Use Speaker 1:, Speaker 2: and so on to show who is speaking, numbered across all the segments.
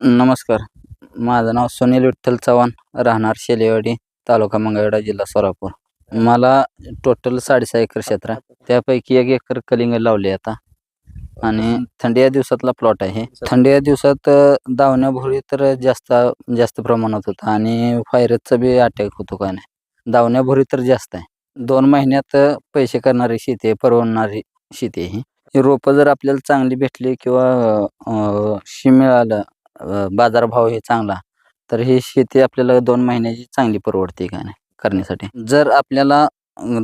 Speaker 1: नमस्कार. माझं नाव सुनील विठ्ठल चव्हाण राहणार शेलेवाडी तालुका मंगळवेढा जिल्हा सोलापूर. मला टोटल साडेसहा एकर क्षेत्र आहे. त्यापैकी एक एकर कलिंग लावली आता. आणि थंडी या दिवसातला प्लॉट आहे थंडी या दिवसात अ, दावण्या भोळी तर जास्त जास्त प्रमाणात होता. आणि व्हायरसचा बी अटॅक होतो का नाही. दावण्या भोरी तर जास्त आहे. दोन महिन्यात पैसे करणारी शेती आहे परवडणारी शेती आहे ही. रोपं जर आपल्याला चांगली भेटली किंवा शी मिळालं बाजारभाव हे चांगला. तर ही शेती आपल्याला दोन महिन्याची चांगली परवडते का नाही करण्यासाठी? जर आपल्याला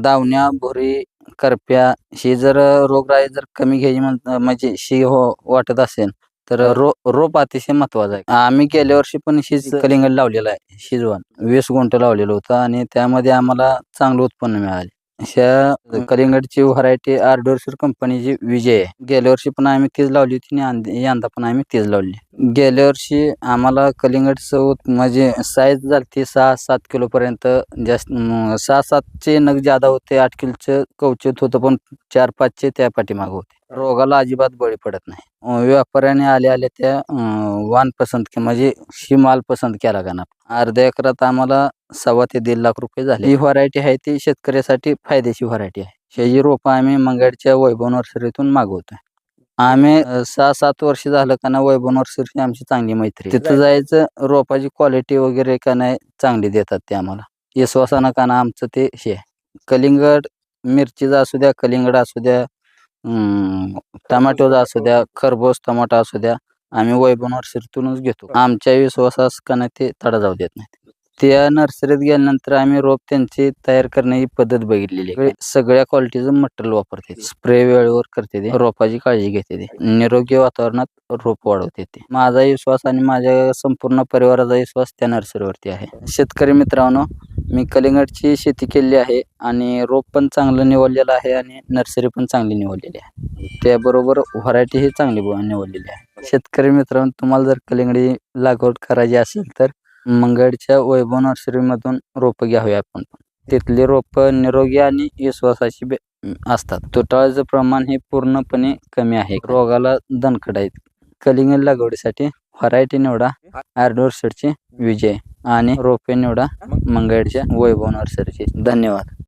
Speaker 1: दावण्या भुरी करप्या ही जर रोगराई जर कमी घ्यायची म्हण म्हणजे शी हो वाटत असेल तर रो रोप अतिशय महत्वाचं आहे. आम्ही गेल्या वर्षी पण शीज कलिंगड लावलेलं आहे शिजवण. वीस गुंठ लावलेलं होतं आणि त्यामध्ये आम्हाला चांगलं उत्पन्न मिळाले. अशा कलिंगडची व्हरायटी आर्डोरसर कंपनीची विजय आहे. गेल्या वर्षी पण आम्ही तीच लावली होती आणि यंदा पण आम्ही तीच लावली गेल्या वर्षी आम्हाला कलिंगडचं उत- म्हणजे साईज झाली ती सहा सात किलोपर्यंत जास्त सहा सातचे नग जादा होते आठ किलोचं कवचित होतं पण चार पाचचे त्या पाठीमागं होते. रोगाला अजिबात बळी पडत नाही. व्यापाऱ्याने आल्या आले त्या वान वाण पसंत के म्हणजे ही माल पसंत केला का ना अर्ध्या एकरात आम्हाला सव्वा ते दीड लाख रुपये झाले. ही व्हरायटी आहे ती शेतकऱ्यासाठी फायदेशीर व्हरायटी आहे. ही रोपं आम्ही मंगळच्या वैभव नर्सरीतून मागवतो आम्ही सहा सात वर्ष झालं का ना वैभव नर्सरीची आमची चांगली मैत्री तिथं जायचं रोपाची क्वालिटी वगैरे का नाही चांगली देतात ते आम्हाला. विश्वासानं का ना आमचं ते हे कलिंगड मिरचीचा असू द्या कलिंगड असू द्या टमाटोचा असू द्या खरबूज टमाटा असू द्या आम्ही वैभव नर्सरीतूनच घेतो. आमच्या विश्वासास का नाही ते तडा जाऊ देत नाही त्या नर्सरीत गेल्यानंतर आम्ही रोप त्यांची तयार करण्याची पद्धत बघितलेली. आहे. सगळ्या क्वालिटीचं मटेरियल वापरते स्प्रे वेळेवर करते ते. रोपाची काळजी घेते ते. निरोगी वातावरणात रोप वाढवते ते. माझा विश्वास आणि माझ्या संपूर्ण परिवाराचा विश्वास त्या नर्सरीवरती आहे. शेतकरी मित्रांनो मी कलिंगडची शेती केलेली आहे आणि रोप पण चांगलं निवडलेलं आहे आणि नर्सरी पण चांगली निवडलेली आहे. त्याबरोबर व्हरायटी ही चांगली निवडलेली आहे. शेतकरी मित्रांनो तुम्हाला जर कलिंगडी लागवड करायची असेल तर मंगळच्या वैभव नर्सरीमधून रोपं घ्यावी आपण. तिथली रोपं निरोगी आणि विश्वासाची असतात. तुटाळाचं प्रमाण हे पूर्णपणे कमी आहे. रोगाला दणकट आहेत. कलिंग लागवडीसाठी व्हरायटी निवडा. आर्डोर सेटचे विजय. आणि रोपे निवडा. मंगळच्या वैभव नर्सरीचे. धन्यवाद.